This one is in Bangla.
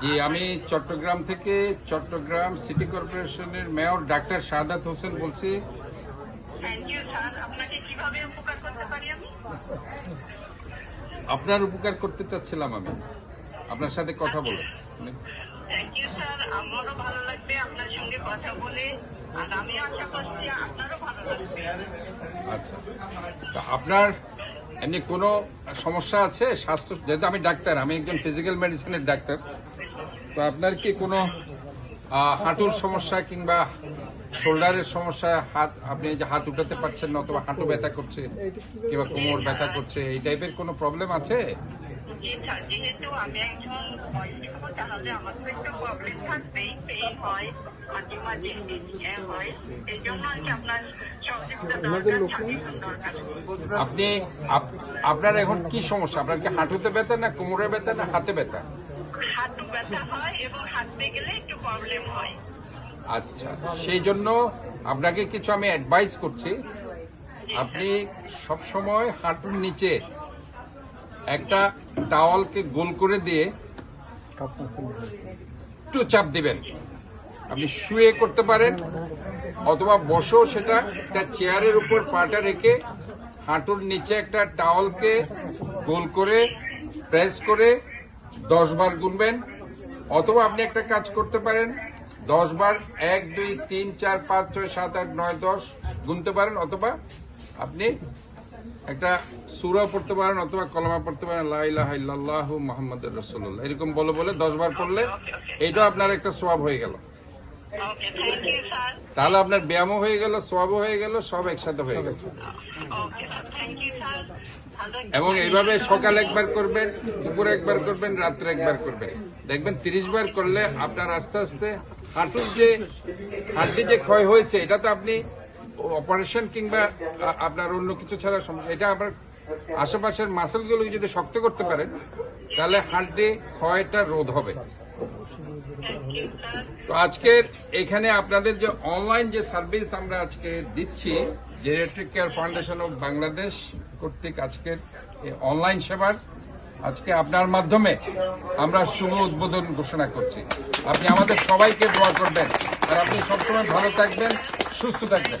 জি আমি চট্টগ্রাম থেকে চট্টগ্রাম সিটি কর্পোরেশনের মেয়র ডাক্তার শাহাদাত হোসেন বলছি। আপনার উপকার করতে চাচ্ছিলাম আমি। আপনার সাথে কথা বলে। Thank you sir. আমারও ভালো লাগবে আপনার সঙ্গে কথা বলে। আচ্ছা। তা আপনার এমনি কোনো সমস্যা আছে, স্বাস্থ্য যেহেতু আমি ডাক্তার, আমি একজন ফিজিক্যাল মেডিসিনের ডাক্তার, তো আপনার কি কোনো হাঁটুর সমস্যা কিংবা শোল্ডারের সমস্যা, হাত আপনি যে হাত উঠাতে পারছেন না অথবা হাঁটু ব্যথা করছে কিংবা কোমর ব্যথা করছে, এই টাইপের কোনো প্রবলেম আছে? জি যেহেতু আমি একজন বয়স্ক তাহলে আমার তো একটু প্রবলেম থাকবেই পেইন হয় মাঝে মাঝে ইয়ে হয়। এই জন্য আর কি আপনার সহযোগিতা দরকার আপনি আপ- আপনার এখন কি সমস্যা? আপনার কি হাঁটুতে ব্যথা না কোমরে ব্যথা না হাতে ব্যথা? হাঁটু ব্যথা হয় এবং হাঁটতে গেলে একটু প্রবলেম হয়। আচ্ছা সেই জন্য আপনাকে কিছু আমি অ্যাডভাইস করছি। আপনি সব সময় হাঁটুর নিচে একটা টাওয়ালকে গোল করে দিয়ে একটু চাপ দিবেন। আপনি শুয়ে করতে পারেন, অথবা বসেও সেটা একটা চেয়ারের উপর পাটা রেখে হাঁটুর নিচে একটা টাওয়ালকে গোল করে, প্রেস করে দশ বার গুনবেন, অথবা আপনি একটা কাজ করতে পারেন, দশ বার এক, দুই, তিন, চার, পাঁচ, ছয়, সাত, আট, নয়, দশ গুনতে পারেন, অথবা আপনি একটা সুরা পড়তে পারেন অথবা কলমা পড়তে পারেন লাহ মোহাম্মদ রসুল্লাহ এরকম বলে বলে দশ বার পড়লে এটা আপনার একটা সোয়াব হয়ে গেল। তাহলে আপনার ব্যায়ামও হয়ে গেল সোয়াবও হয়ে গেল সব একসাথে হয়ে গেল। এবং এইভাবে সকাল একবার করবেন দুপুর একবার করবেন রাত্রে একবার করবেন। দেখবেন তিরিশ বার করলে আপনার আস্তে আস্তে হাঁটুর যে হাড্ডি যে ক্ষয় হয়েছে এটা তো আপনি অপারেশন কিংবা আপনার অন্য কিছু ছাড়া এটা আপনার আশেপাশের মাসেলগুলো যদি শক্ত করতে পারেন, তাহলে হাড্ডি ক্ষয়টা রোধ হবে। তো আজকের এখানে আপনাদের যে অনলাইন যে সার্ভিস আমরা আজকে দিচ্ছি geriatric care foundation of Bangladesh কর্তৃক আজকের অনলাইন সেবার, আজকে আপনার মাধ্যমে আমরা শুভ উদ্বোধন ঘোষণা করছি। আপনি আমাদের সবাইকে দোয়া করবেন। আর আপনি সবসময় ভালো থাকবেন, সুস্থ থাকবেন।